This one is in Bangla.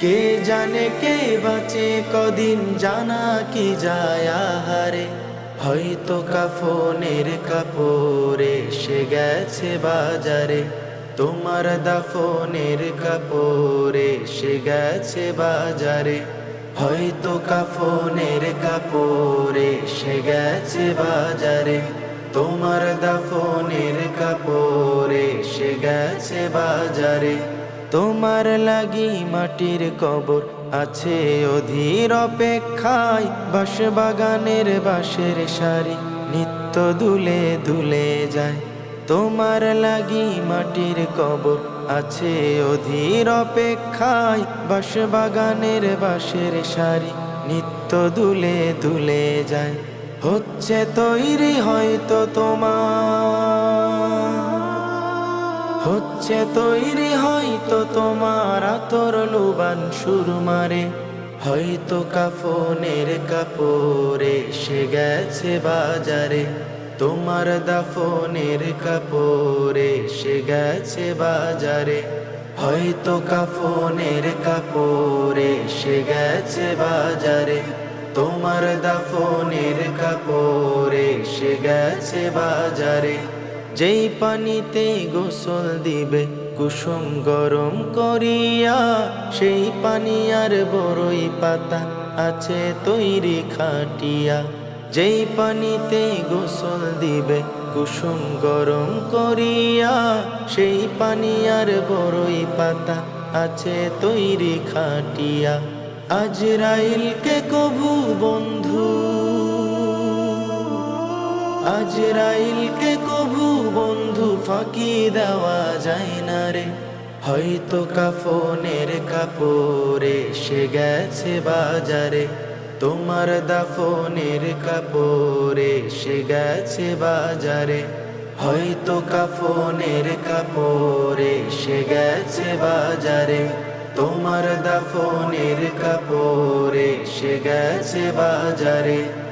কে জানে কে বাঁচে, কদিন জানা কি যায় আহারে। হয়তো কাফনের কাপড়ে সে গেছে বাজারে। তোমার দাফনের কাপড়ে সে গেছে বাজারে। হয়তো কাফনের কাপড়ে সে গেছে বাজারে। তোমার দাফনের কাপড়ে সে গেছে বাজারে। তোমার লাগি মাটির কবর আছে অধীর অপেক্ষায় বাস বাগানের বাঁশের সারি। নিত্য দুলে দুলে যায়। তোমার লাগি মাটির কবর আছে অধীর অপেক্ষায় বাস বাগানের বাঁশের সারি। নিত্য দুলে দুলে যায়। হচ্ছে তৈরি হয়তো তোমার হচ্ছে তৈরি হয়তো তোমার আতর লুবান সুর মারে হয়তো কাফনের কাপড়ে সে গেছে বাজারে। তোমার দাফনের কাপড়ে সে গেছে বাজারে। হয়তো কাফনের কাপড়ে সে গেছে বাজারে। তোমার দাফনের কাপড়ে সে গেছে বাজারে। যেই পানিতে গোসল দিবে, কুসুম গরম করিয়া, সেই পানি আর বড়ই পাতা আছে তৈরি খাটিয়া। যেই পানিতে গোসল দিবে, কুসুম গরম করিয়া, সেই পানি আর বড়ই পাতা আছে তৈরি খাটিয়া। আজরাইলকে কভু বন্ধু আজরাইলকে কভু বন্ধু ফাঁকি দেওয়া যায় না রে। হয়তো কাফনের কাপড়ে সে গেছে বাজারে। তোমার দাফনের কাপড়ে সে গেছে বাজারে। হয়তো কাফনের কাপড়ে সে গেছে বাজারে। তোমার দাফনের কাপড়ে সে গেছে বাজারে।